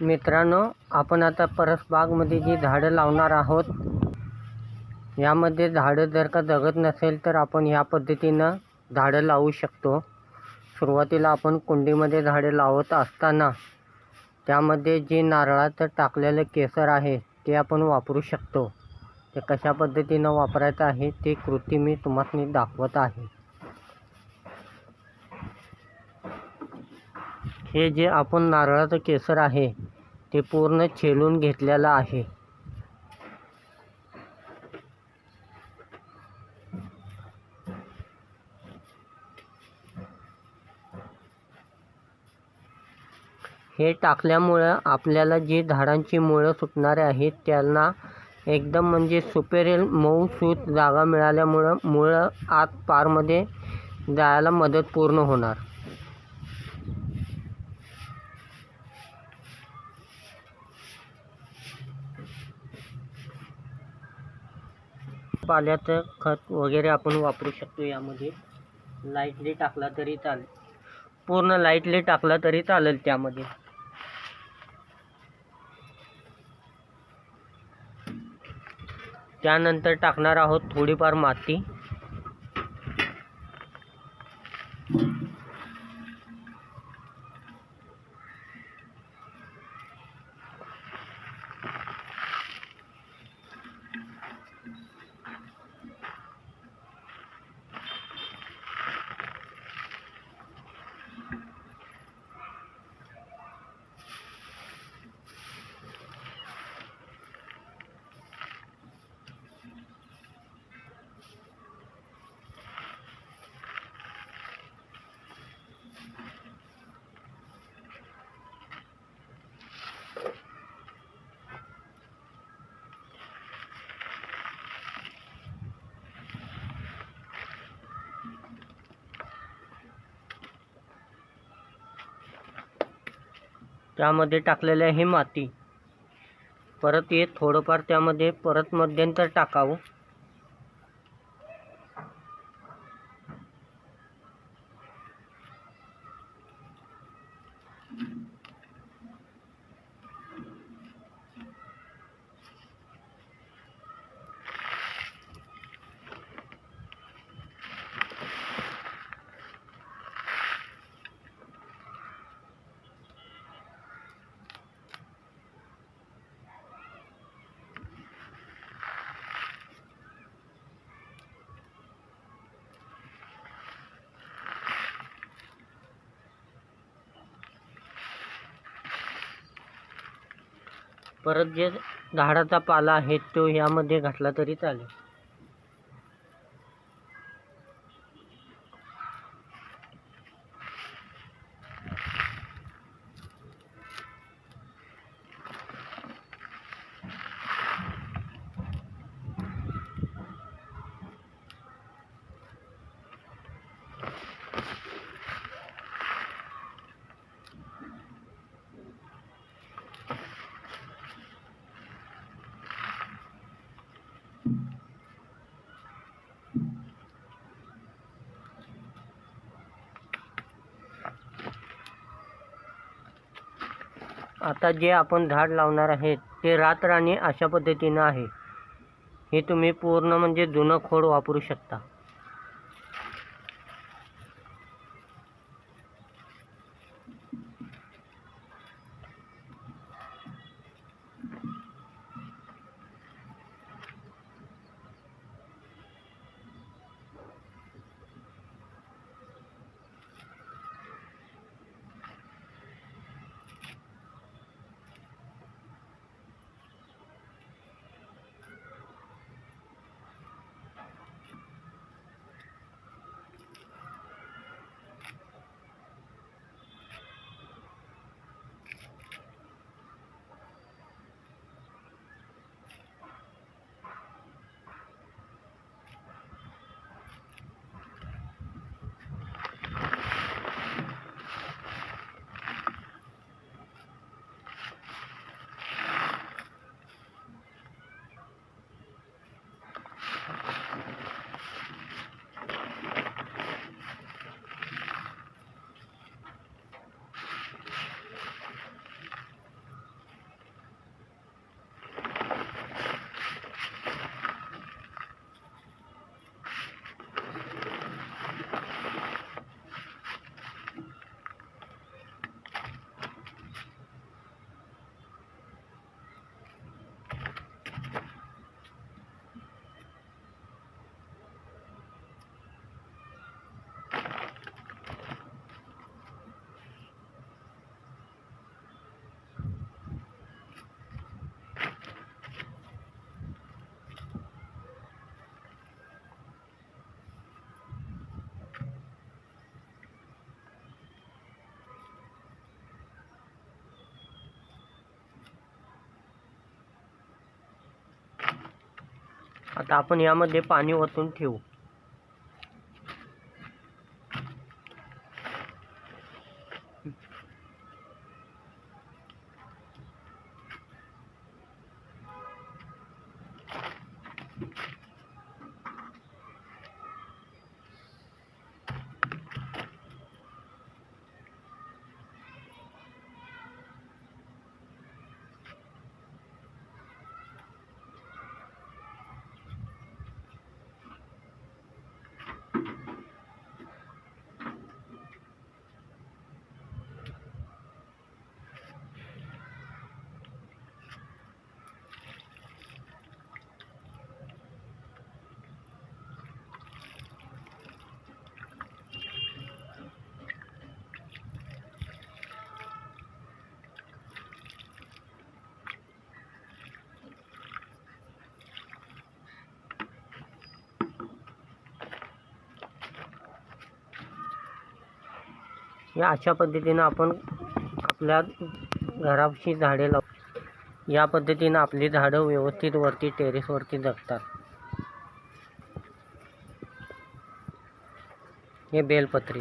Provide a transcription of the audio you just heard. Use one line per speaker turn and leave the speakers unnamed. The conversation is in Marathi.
मित्रांनो आपण आता परसबागमध्ये जी झाडं लावणार आहोत यामध्ये झाडं जर का जगत नसेल तर आपण ह्या पद्धतीनं झाडं लावू शकतो. सुरुवातीला आपण कुंडीमध्ये झाडे लावत असताना त्यामध्ये जे नारळाचं टाकलेलं केसर आहे ते आपण वापरू शकतो. ते कशा पद्धतीनं वापरायचं आहे ते कृती मी तुम्हाला दाखवत आहे. हे जे आपण नारळाचं केसर आहे ते पूर्ण छेलून घेतलेलं आहे. हे टाकल्यामुळं आपल्याला जी झाडांची मुळं सुटणारे आहेत त्यांना एकदम म्हणजे सुपेरेल मऊ सूत जागा मिळाल्यामुळं मुळं आत पारमध्ये जायला मदत पूर्ण होणार. पाल्याचं खत वगैरे आपण वापरू शकतो यामध्ये. लाईटली टाकला तरी चालेल. पूर्ण लाईटली टाकला तरी चालेल त्यामध्ये. त्यानंतर टाकणार आहोत थोडीफार माती. त्यामध्ये टाकलेलं आहे माती. परत हे थोडंफार त्यामध्ये परत मध्यंतर टाकावं. परत जे झाडाचा पाला आहे तो यामध्ये घातला तरी चालेल. आता जे आपण झाड लावणार आहेत ते रातराणी अशा पद्धतीनं आहे. हे तुम्ही पूर्ण म्हणजे जुनं खोड वापरू शकता. आता आपण यामध्ये पाणी ओतून ठेवू. या अशा पद्धतीनं आपण आपल्या घराची झाडे लाव. या पद्धतीनं आपली झाडं व्यवस्थित वरती टेरेसवरती जगतात. हे बेलपत्री.